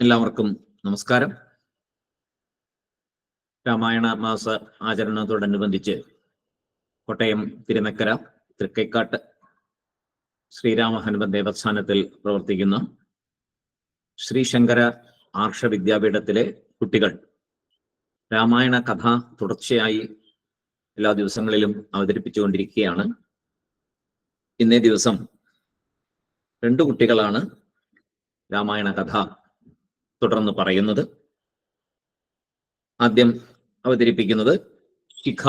എല്ലാവർക്കും നമസ്കാരം. രാമായണ മാസ ആചരണത്തോടനുബന്ധിച്ച് കോട്ടയം തിരുനക്കര തൃക്കൈക്കാട്ട് ശ്രീരാമ ഹനുമൻ ദേവസ്ഥാനത്തിൽ പ്രവർത്തിക്കുന്ന ശ്രീശങ്കര ആർഷ വിദ്യാപീഠത്തിലെ കുട്ടികൾ രാമായണ കഥ തുടർച്ചയായി എല്ലാ ദിവസങ്ങളിലും അവതരിപ്പിച്ചുകൊണ്ടിരിക്കുകയാണ്. ഇന്നേ ദിവസം രണ്ടു കുട്ടികളാണ് രാമായണ കഥ തുടർന്ന് പറയുന്നത്. ആദ്യം അവതരിപ്പിക്കുന്നത് ശിഖ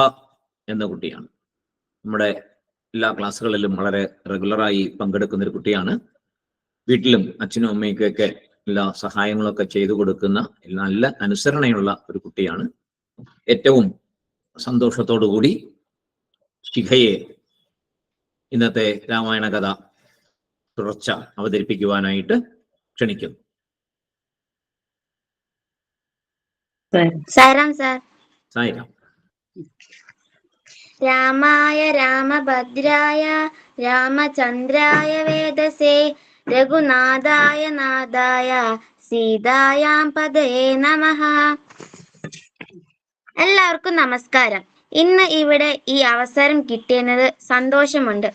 എന്ന കുട്ടിയാണ്. നമ്മുടെ എല്ലാ ക്ലാസ്സുകളിലും വളരെ റെഗുലറായി പങ്കെടുക്കുന്ന ഒരു കുട്ടിയാണ്. വീട്ടിലും അച്ഛനും അമ്മയ്ക്കൊക്കെ എല്ലാ സഹായങ്ങളൊക്കെ ചെയ്തു കൊടുക്കുന്ന നല്ല അനുസരണയുള്ള ഒരു കുട്ടിയാണ്. ഏറ്റവും സന്തോഷത്തോടു കൂടി ശിഖയെ ഇന്നത്തെ രാമായണ കഥ തുടർച്ച അവതരിപ്പിക്കുവാനായിട്ട് ക്ഷണിക്കുന്നു. സാറാം സാർ. സായിരാം രാമായ രാമഭദ്രായ രാമചന്ദ്രായ വേദസേ രഘുനാഥായ നാഥായ സീതായാം പദയേ നമഃ. എല്ലാവർക്കും നമസ്കാരം. ഇന്ന് ഇവിടെ ഈ അവസരം കിട്ടിയത് സന്തോഷമുണ്ട്.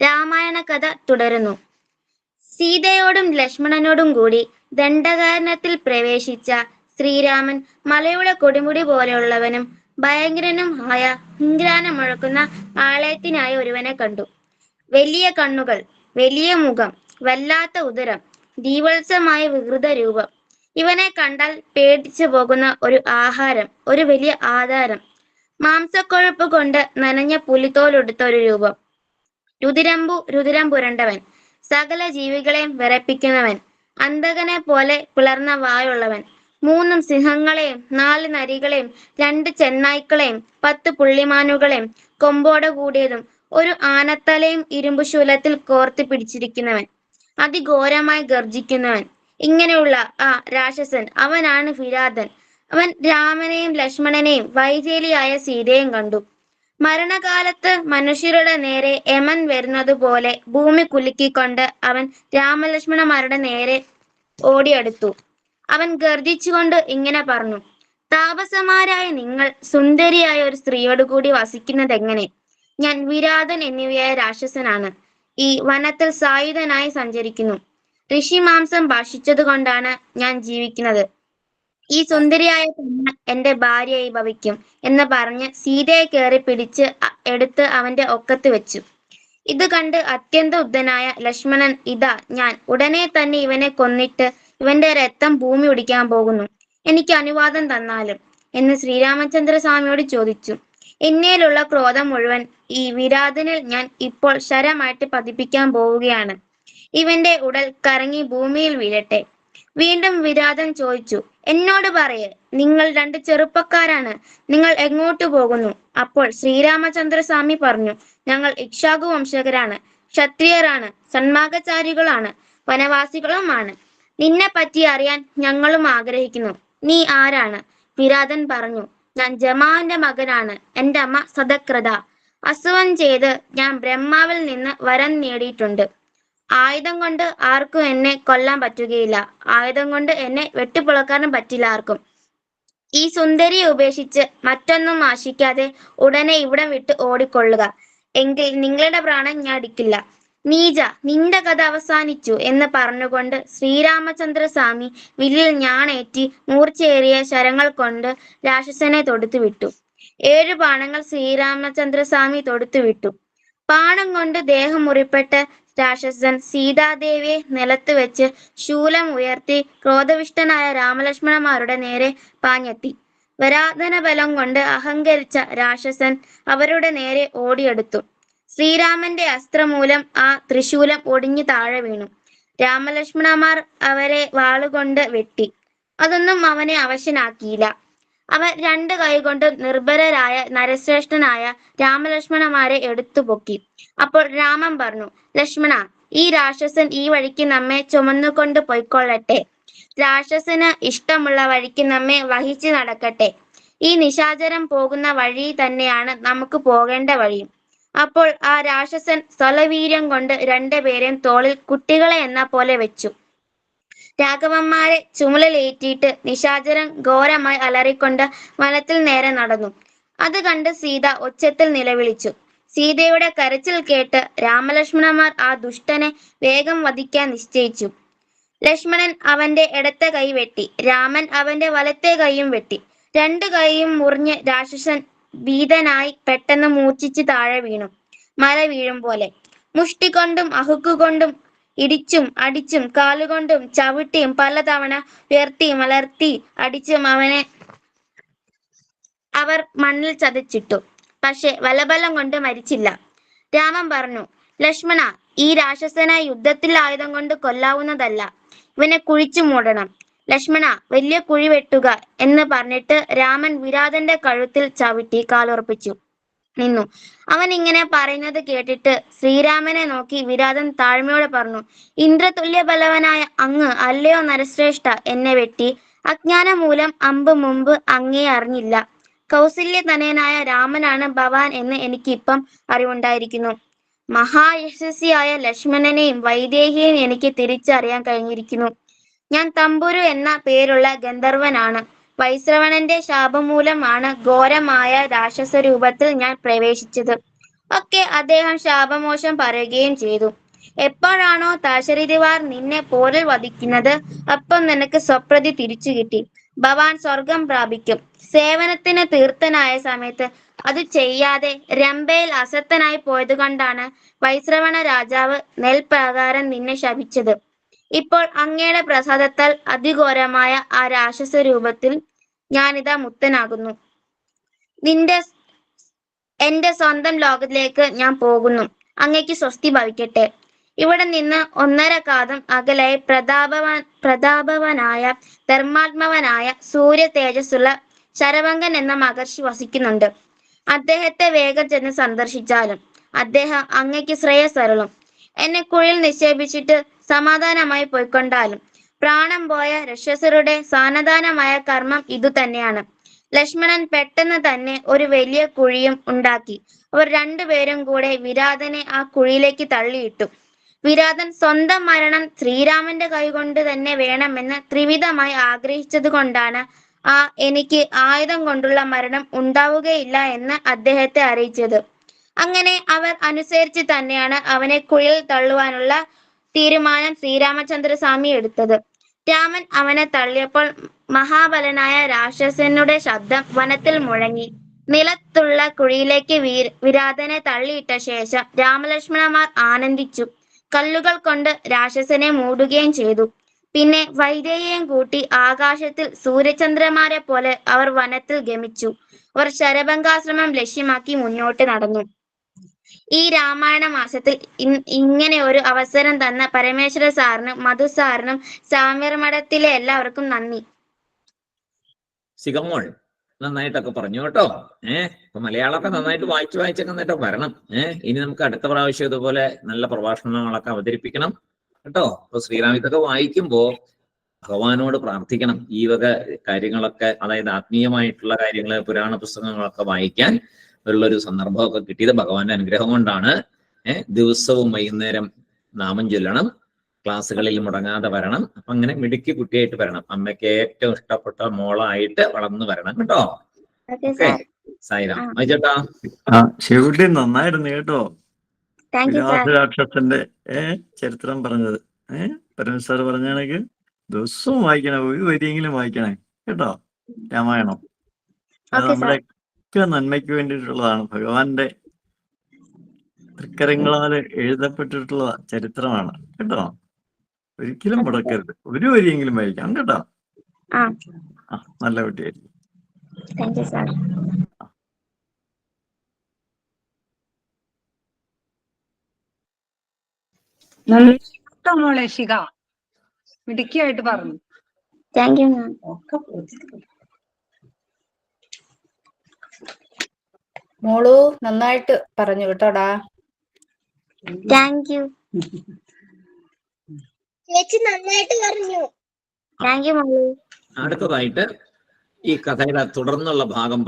രാമായണ കഥ തുടരുന്നു. സീതയോടും ലക്ഷ്മണനോടും കൂടി ദണ്ഡകാരണത്തിൽ പ്രവേശിച്ച ശ്രീരാമൻ മലയുടെ കൊടുമുടി പോലെയുള്ളവനും ഭയങ്കരനും ആയ ഹിംഗ്രാനം മുഴക്കുന്ന ആളയത്തിനായ ഒരുവനെ കണ്ടു. വലിയ കണ്ണുകൾ വലിയ മുഖം വല്ലാത്ത ഉദരം ദീവത്സമായ വികൃത രൂപം. ഇവനെ കണ്ടാൽ പേടിച്ചു പോകുന്ന ഒരു ആഹാരം ഒരു വലിയ ആധാരം. മാംസക്കൊഴുപ്പ് കൊണ്ട് നനഞ്ഞ പുലിത്തോലെടുത്ത ഒരു രൂപം. രുതിരമ്പു രുതിരം പുരണ്ടവൻ സകല ജീവികളെയും വിറപ്പിക്കുന്നവൻ അന്തകനെ പോലെ പിളർന്ന വായുള്ളവൻ മൂന്നും സിംഹങ്ങളെയും നാല് നരികളെയും രണ്ട് ചെന്നായ്ക്കളെയും പത്ത് പുള്ളിമാനുകളെയും കൊമ്പോടെ കൂടിയതും ഒരു ആനത്തലയും ഇരുമ്പുശൂലത്തിൽ കോർത്ത് പിടിച്ചിരിക്കുന്നവൻ അതിഘോരമായി ഗർജിക്കുന്നവൻ ഇങ്ങനെയുള്ള ആ രാക്ഷസൻ അവനാണ് ഫിരാതൻ. അവൻ രാമനെയും ലക്ഷ്മണനെയും വൈജേലിയായ സീതയും കണ്ടു. മരണകാലത്ത് മനുഷ്യരുടെ നേരെ യമൻ വരുന്നത് പോലെ ഭൂമി കുലുക്കിക്കൊണ്ട് അവൻ രാമലക്ഷ്മണന്മാരുടെ നേരെ ഓടിയെടുത്തു. അവൻ ഗർജിച്ചുകൊണ്ട് ഇങ്ങനെ പറഞ്ഞു താപസമാരായ നിങ്ങൾ സുന്ദരിയായ ഒരു സ്ത്രീയോട് കൂടി വസിക്കുന്നത് എങ്ങനെ? ഞാൻ വിരാതൻ എന്നിവയായ രാക്ഷസനാണ്. ഈ വനത്തിൽ സായുധനായി സഞ്ചരിക്കുന്നു. ഋഷി മാംസം ഭക്ഷിച്ചത് കൊണ്ടാണ് ഞാൻ ജീവിക്കുന്നത്. ഈ സുന്ദരിയായ പെണ്ണ് എന്റെ ഭാര്യയായി ഭവിക്കും എന്ന് പറഞ്ഞ് സീതയെ കയറി പിടിച്ച് എടുത്ത് അവന്റെ ഒക്കത്ത് വെച്ചു. ഇത് കണ്ട് അത്യന്ത ഉദ്ധനായ ലക്ഷ്മണൻ ഇതാ ഞാൻ ഉടനെ തന്നെ ഇവനെ കൊന്നിട്ട് ഇവന്റെ രക്തം ഭൂമി ഒടിക്കാൻ പോകുന്നു. എനിക്ക് അനുവാദം തന്നാലും. എന്ന് ശ്രീരാമചന്ദ്ര സ്വാമിയോട് ചോദിച്ചു. എന്നേലുള്ള ക്രോധം മുഴുവൻ ഈ വിരാതനിൽ ഞാൻ ഇപ്പോൾ ശരമായിട്ട് പതിപ്പിക്കാൻ പോവുകയാണ്. ഇവന്റെ ഉടൽ കറങ്ങി ഭൂമിയിൽ വീഴട്ടെ. വീണ്ടും വിരാതൻ ചോദിച്ചു. എന്നോട് പറയ് നിങ്ങൾ രണ്ട് ചെറുപ്പക്കാരാണ്. നിങ്ങൾ എങ്ങോട്ട് പോകുന്നു? അപ്പോൾ ശ്രീരാമചന്ദ്ര സ്വാമി പറഞ്ഞു. ഞങ്ങൾ ഇക്ഷാകു വംശകരാണ്. ക്ഷത്രിയരാണ്. സന്മാഗചാരികളാണ് വനവാസികളുമാണ്. നിന്നെ പറ്റി അറിയാൻ ഞങ്ങളും ആഗ്രഹിക്കുന്നു. നീ ആരാണ്? വിരാതൻ പറഞ്ഞു ഞാൻ ജമാന്റെ മകനാണ്. എന്റെ അമ്മ സദക്രത. അസുവൻ ചെയ്ത് ഞാൻ ബ്രഹ്മാവിൽ നിന്ന് വരം നേടിയിട്ടുണ്ട്. ആയുധം കൊണ്ട് ആർക്കും എന്നെ കൊല്ലാൻ പറ്റുകയില്ല. ആയുധം കൊണ്ട് എന്നെ വെട്ടിപ്പുളക്കാനും പറ്റില്ല ആർക്കും. ഈ സുന്ദരിയെ ഉപേക്ഷിച്ച് മറ്റൊന്നും ആശിക്കാതെ ഉടനെ ഇവിടം വിട്ട് ഓടിക്കൊള്ളുക. എങ്കിൽ നിങ്ങളുടെ പ്രാണൻ ഞാൻ അടിക്കില്ല. നീജ നിന്റെ കഥ അവസാനിച്ചു എന്ന് പറഞ്ഞുകൊണ്ട് ശ്രീരാമചന്ദ്രസ്വാമി വില്ലിൽ ഞാണേറ്റി മൂർച്ചയേറിയ ശരങ്ങൾ കൊണ്ട് രാക്ഷസനെ തൊടുത്തുവിട്ടു ഏഴു ബാണങ്ങൾ ശ്രീരാമചന്ദ്രസ്വാമി തൊടുത്തുവിട്ടു പാണം കൊണ്ട് ദേഹം മുറിപ്പെട്ട രാക്ഷസൻ സീതാദേവിയെ നിലത്ത് വെച്ച് ശൂലം ഉയർത്തി ക്രോധവിഷ്ടനായ രാമലക്ഷ്മണന്മാരുടെ നേരെ പാഞ്ഞെത്തി. വരാധന ബലം കൊണ്ട് അഹങ്കരിച്ച രാക്ഷസൻ അവരുടെ നേരെ ഓടിയെടുത്തു. ശ്രീരാമന്റെ അസ്ത്രമൂലം ആ തൃശൂലം ഒടിഞ്ഞു താഴെ വീണു. രാമലക്ഷ്മണന്മാർ അവരെ വാളുകൊണ്ട് വെട്ടി. അതൊന്നും അവനെ അവശനാക്കിയില്ല. അവർ രണ്ട് കൈകൊണ്ട് നിർഭരരായ നരശ്രേഷ്ഠനായ രാമലക്ഷ്മണമാരെ എടുത്തു പൊക്കി. അപ്പോൾ രാമൻ പറഞ്ഞു ലക്ഷ്മണ ഈ രാക്ഷസൻ ഈ വഴിക്ക് നമ്മെ ചുമന്നുകൊണ്ട് പൊയ്ക്കൊള്ളട്ടെ. രാക്ഷസന് ഇഷ്ടമുള്ള വഴിക്ക് നമ്മെ വഹിച്ചു നടക്കട്ടെ. ഈ നിശാചരം പോകുന്ന വഴി തന്നെയാണ് നമുക്ക് പോകേണ്ട വഴിയും. അപ്പോൾ ആ രാക്ഷസൻ സ്വലവീര്യം കൊണ്ട് രണ്ടുപേരെയും തോളിൽ കുട്ടികളെ എന്ന പോലെ വെച്ചു. രാഘവന്മാരെ ചുമലിലേറ്റിയിട്ട് നിശാചരൻ ഘോരമായി അലറിക്കൊണ്ട് വനത്തിൽ നേരെ നടന്നു. അത് കണ്ട് സീത ഒച്ചത്തിൽ നിലവിളിച്ചു. സീതയുടെ കരച്ചിൽ കേട്ട് രാമലക്ഷ്മണന്മാർ ആ ദുഷ്ടനെ വേഗം വധിക്കാൻ നിശ്ചയിച്ചു. ലക്ഷ്മണൻ അവന്റെ ഇടത്തെ കൈ വെട്ടി. രാമൻ അവന്റെ വലത്തെ കൈയും വെട്ടി. രണ്ടു കൈയും മുറിഞ്ഞ് രാക്ഷസൻ ഭീതനായി പെട്ടെന്ന് മൂർച്ഛിച്ച് താഴെ വീണു. മല വീഴും പോലെ മുഷ്ടികൊണ്ടും അഹുക്കുകൊണ്ടും ഇടിച്ചും അടിച്ചും കാലുകൊണ്ടും ചവിട്ടിയും പലതവണ ഉയർത്തി മലർത്തി അടിച്ചും അവനെ അവർ മണ്ണിൽ ചതച്ചിട്ടു. പക്ഷെ വലബലം കൊണ്ട് മരിച്ചില്ല. രാമൻ പറഞ്ഞു ലക്ഷ്മണ ഈ രാക്ഷസനെ യുദ്ധത്തിൽ ആയുധം കൊണ്ട് കൊല്ലാവുന്നതല്ല. ഇവനെ കുഴിച്ചു മൂടണം. ലക്ഷ്മണ വലിയ കുഴി വെട്ടുക എന്ന് പറഞ്ഞിട്ട് രാമൻ വിരാതന്റെ കഴുത്തിൽ ചവിട്ടി കാലുറപ്പിച്ചു. നിന്നു. അവൻ ഇങ്ങനെ പറയുന്നത് കേട്ടിട്ട് ശ്രീരാമനെ നോക്കി വിരാതൻ താഴ്മയോടെ പറഞ്ഞു ഇന്ദ്രതുല്യ ബലവനായ അങ്ങ് അല്ലയോ നരശ്രേഷ്ഠ എന്നെ വെട്ടി. അജ്ഞാനം മൂലം അമ്പ് മുമ്പ് അങ്ങേ അറിഞ്ഞില്ല. കൗസല്യ തനയനായ രാമനാണ് ഭവാൻ എന്ന് എനിക്കിപ്പം അറിവുണ്ടായിരിക്കുന്നു. മഹായശസ്വിയായ ലക്ഷ്മണനെയും വൈദേഹിയെയും എനിക്ക് തിരിച്ചറിയാൻ കഴിഞ്ഞിരിക്കുന്നു. ഞാൻ തമ്പുരു എന്ന പേരുള്ള ഗന്ധർവനാണ്. വൈശ്രവണന്റെ ശാപം മൂലമാണ് ഘോരമായ രാക്ഷസ രൂപത്തിൽ ഞാൻ പ്രവേശിച്ചത്. ഒക്കെ അദ്ദേഹം ശാപമോശം പറയുകയും ചെയ്തു. എപ്പോഴാണോ താശരിതിവാർ നിന്നെ പോരിൽ വധിക്കുന്നത് അപ്പം നിനക്ക് സ്വപ്രതി തിരിച്ചു കിട്ടി. ഭവാൻ സ്വർഗം പ്രാപിക്കും. സേവനത്തിന് തീർത്ഥനായ സമയത്ത് അത് ചെയ്യാതെ രംഭയിൽ അസത്തനായി പോയത് കൊണ്ടാണ് വൈശ്രവണ രാജാവ് നെൽപ്രകാരം നിന്നെ ശപിച്ചത്. ഇപ്പോൾ അങ്ങയുടെ പ്രസാദത്താൽ അതിഘോരമായ ആ രാക്ഷസ രൂപത്തിൽ ഞാനിതാ മുക്തനാകുന്നു. നിന്റെ എന്റെ സ്വന്തം ലോകത്തിലേക്ക് ഞാൻ പോകുന്നു. അങ്ങയ്ക്ക് സ്വസ്തി ഭവിക്കട്ടെ. ഇവിടെ നിന്ന് ഒന്നര കാതം അകലെ പ്രതാപവാൻ പ്രതാപവനായ ധർമാത്മവനായ സൂര്യ തേജസ്സുള്ള ശരവങ്കൻ എന്ന മഹർഷി വസിക്കുന്നുണ്ട്. അദ്ദേഹത്തെ വേഗം ചെന്ന് സന്ദർശിച്ചാലും അദ്ദേഹം അങ്ങയ്ക്ക് ശ്രേയസ്സരളും എന്നെ കുഴിയിൽ നിക്ഷേപിച്ചിട്ട് സമാധാനമായി പോയിക്കൊണ്ടാലും പ്രാണം പോയ രക്ഷസരുടെ സാനദാനമായ കർമ്മം ഇതുതന്നെയാണ് ലക്ഷ്മണൻ പെട്ടെന്ന് തന്നെ ഒരു വലിയ കുഴിയും ഉണ്ടാക്കി. അവർ രണ്ടുപേരും കൂടെ വിരാതനെ ആ കുഴിയിലേക്ക് തള്ളിയിട്ടു. വിരാതൻ സ്വന്തം മരണം ശ്രീരാമന്റെ കൈകൊണ്ട് തന്നെ വേണമെന്ന് ത്രിവിധമായി ആഗ്രഹിച്ചത് കൊണ്ടാണ് ആ എനിക്ക് ആയുധം കൊണ്ടുള്ള മരണം ഉണ്ടാവുകയില്ല എന്ന് അദ്ദേഹത്തെ അറിയിച്ചത്. അങ്ങനെ അവർ അനുസരിച്ച് തന്നെയാണ് അവനെ കുഴിയിൽ തള്ളുവാനുള്ള തീരുമാനം ശ്രീരാമചന്ദ്രസ്വാമി എടുത്തത്. രാമൻ അവനെ തള്ളിയപ്പോൾ മഹാബലനായ രാക്ഷസനുടെ ശബ്ദം വനത്തിൽ മുഴങ്ങി. നിലത്തുള്ള കുഴിയിലേക്ക് വീര വിരാതനെ തള്ളിയിട്ട ശേഷം രാമലക്ഷ്മണന്മാർ ആനന്ദിച്ചു. കല്ലുകൾ കൊണ്ട് രാക്ഷസനെ മൂടുകയും ചെയ്തു. പിന്നെ വൈദ്യയെയും കൂട്ടി ആകാശത്തിൽ സൂര്യചന്ദ്രമാരെ പോലെ അവർ വനത്തിൽ ഗമിച്ചു. അവർ ശരഭംഗാശ്രമം ലക്ഷ്യമാക്കി മുന്നോട്ട് നടന്നു. ഈ രാമായണ മാസത്തിൽ ഇങ്ങനെ ഒരു അവസരം തന്ന പരമേശ്വര സാറിനും മധു സാറിനും സാമ്യർ മഠത്തിലെ എല്ലാവർക്കും നന്ദി. സിഗമോൾ നന്നായിട്ടൊക്കെ പറഞ്ഞു കേട്ടോ. ഏഹ് ഇപ്പൊ മലയാളമൊക്കെ നന്നായിട്ട് വായിച്ചു വായിച്ചൊക്കെ എന്നിട്ട് വരണം. ഏഹ് ഇനി നമുക്ക് അടുത്ത പ്രാവശ്യം ഇതുപോലെ നല്ല പ്രഭാഷണങ്ങളൊക്കെ അവതരിപ്പിക്കണം കേട്ടോ. അപ്പൊ ശ്രീറാം ഇതൊക്കെ വായിക്കുമ്പോ ഭഗവാനോട് പ്രാർത്ഥിക്കണം. ഈ വക കാര്യങ്ങളൊക്കെ അതായത് ആത്മീയമായിട്ടുള്ള കാര്യങ്ങൾ പുരാണ പുസ്തകങ്ങളൊക്കെ വായിക്കാൻ. ഉള്ളൊരു സന്ദർഭമൊക്കെ കിട്ടിയത് ഭഗവാന്റെ അനുഗ്രഹം കൊണ്ടാണ്. ദിവസവും വൈകുന്നേരം നാമം ചൊല്ലണം ക്ലാസ്സുകളിൽ മുടങ്ങാതെ വരണം അപ്പൊ അങ്ങനെ മിടുക്കി കുട്ടിയായിട്ട് വരണം. അമ്മയ്ക്ക് ഏറ്റവും ഇഷ്ടപ്പെട്ട മോളായിട്ട് വളർന്നു വരണം കേട്ടോ? ഓക്കെ. സായിരാം. ചേട്ടാ. ആ ശിവകുട്ടി നന്നായിരുന്നു കേട്ടോ. രാക്ഷസന്റെ ഏ ചരിത്രം പറഞ്ഞത്. ഏഹ് പരമേശ്വർ സാർ പറഞ്ഞ ദിവസവും വായിക്കണം ഒരു വരിയെങ്കിലും വായിക്കണേ കേട്ടോ? രാമായണം. നമ്മുടെ ഒക്കെ നന്മയ്ക്ക് വേണ്ടിയിട്ടുള്ളതാണ്. ഭഗവാന്റെ തൃക്കരങ്ങളാൽ എഴുതപ്പെട്ടിട്ടുള്ള ചരിത്രമാണ്. കേട്ടോ? ഒരിക്കലും മുടക്കരുത്. ഒരു വരിയെങ്കിലും വായിക്കാം കേട്ടോ. ആ. നല്ല കുട്ടിയായിരിക്കും. മോളെ ശിഖ. മിടുക്കിയായിട്ട് പറഞ്ഞു. താങ്ക് യു മാം മോളു നന്നായിട്ട് പറഞ്ഞു കേട്ടോടാ. താങ്ക് യു ചേച്ചി നന്നായിട്ട് പറഞ്ഞു. താങ്ക് യു മോളു. അടുത്തതായിട്ട് ഈ കഥയുടെ തുടർന്നുള്ള ഭാഗം